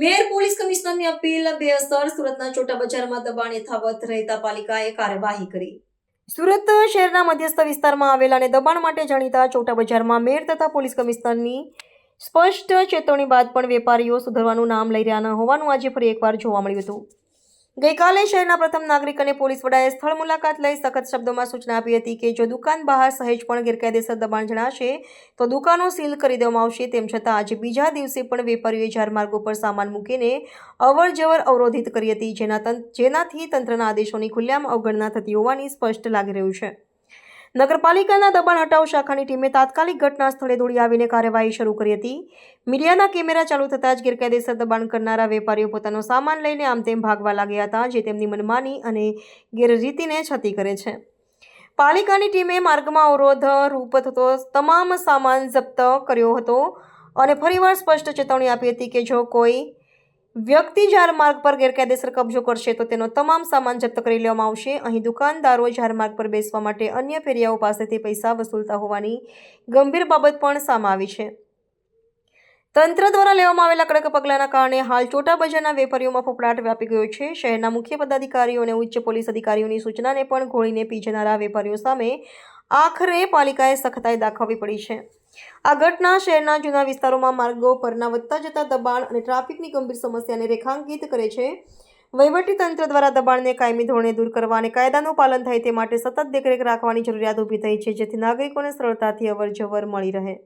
પ્રશાસનની appeal બેઅસર સુરતના ચોટા બજારમાં દબાણ યથાવત રહેતા પાલિકાએ કાર્યવાહી કરી. સુરત શહેરના મધ્યસ્થ વિસ્તારમાં આવેલા અને દબાણ માટે જાણીતા ચોટા બજારમાં મેયર તથા પોલીસ કમિશનરની સ્પષ્ટ ચેતવણી બાદ પણ વેપારીઓ સુધરવાનું નામ લઈ રહ્યા ન હોવાનું આજે ફરી એકવાર જોવા મળ્યું હતું. ગઈકાલે શહેરના પ્રથમ નાગરિક અને પોલીસ વડાએ સ્થળ મુલાકાત લઈ સખત શબ્દોમાં સૂચના આપી હતી કે જો દુકાન બહાર સહેજ પણ ગેરકાયદેસર દબાણ જણાશે, તો દુકાનો સીલ કરી દેવામાં આવશે. તેમ છતાં આજે બીજા દિવસે પણ વેપારીઓએ જારમાર્ગો પર સામાન મૂકીને અવર જવર અવરોધિત કરી હતી, જેના જેનાથી તંત્રના આદેશોની ખુલ્લેઆમ અવગણના થતી હોવાની સ્પષ્ટ લાગી રહ્યું છે. નગરપાલિકાના દબાણ હટાવ શાખાની ટીમે તાત્કાલિક ઘટના સ્થળે દોડી આવીને કાર્યવાહી શરૂ કરી હતી. મીડિયાના કેમેરા ચાલુ થતાં જ ગેરકાયદેસર દબાણ કરનારા વેપારીઓ પોતાનો સામાન લઈને આમ તેમ ભાગવા લાગ્યા હતા, જે તેમની મનમાની અને ગેરરીતિને છતી કરે છે. પાલિકાની ટીમે માર્ગમાં અવરોધ રૂપ થતો તમામ સામાન જપ્ત કર્યો હતો અને ફરીવાર સ્પષ્ટ ચેતવણી આપી હતી કે જો કોઈ વ્યક્તિ માર્ગ પર ગેરકાયદેસર કબજો કરશે તો તેનો તમામ સામાન જપ્ત કરી લેવામાં આવશે. અહીં દુકાનદારો માર્ગ પર બેસવા માટે અન્ય ફેરિયાઓ પાસેથી પૈસા વસૂલતા હોવાની ગંભીર બાબત પણ સામે આવી છે. તંત્ર દ્વારા લેવામાં આવેલા કડક પગલાંના કારણે હાલ ચોટા બજારના વેપારીઓમાં ફફડાટ વ્યાપી ગયો છે. શહેરના મુખ્ય પદાધિકારીઓ અને ઉચ્ચ પોલીસ અધિકારીઓની સૂચનાને પણ ઘોળીને પી જનારા વેપારીઓ સામે આખરે પાલિકાએ સખતાઈ દાખવવી પડી છે. આ ઘટના શહેરના જૂના વિસ્તારોમાં માર્ગો પરના વધતા જતા દબાણ અને ટ્રાફિકની ગંભીર સમસ્યાને રેખાંકિત કરે છે. તંત્ર દ્વારા દબાણને કાયમી ધોરણે દૂર કરવા અને કાયદાનું પાલન થાય તે માટે સતત દેખરેખ રાખવાની જરૂરિયાત ઊભી થઈ છે, જેથી નાગરિકોને સરળતાથી અવર જવર મળી રહે.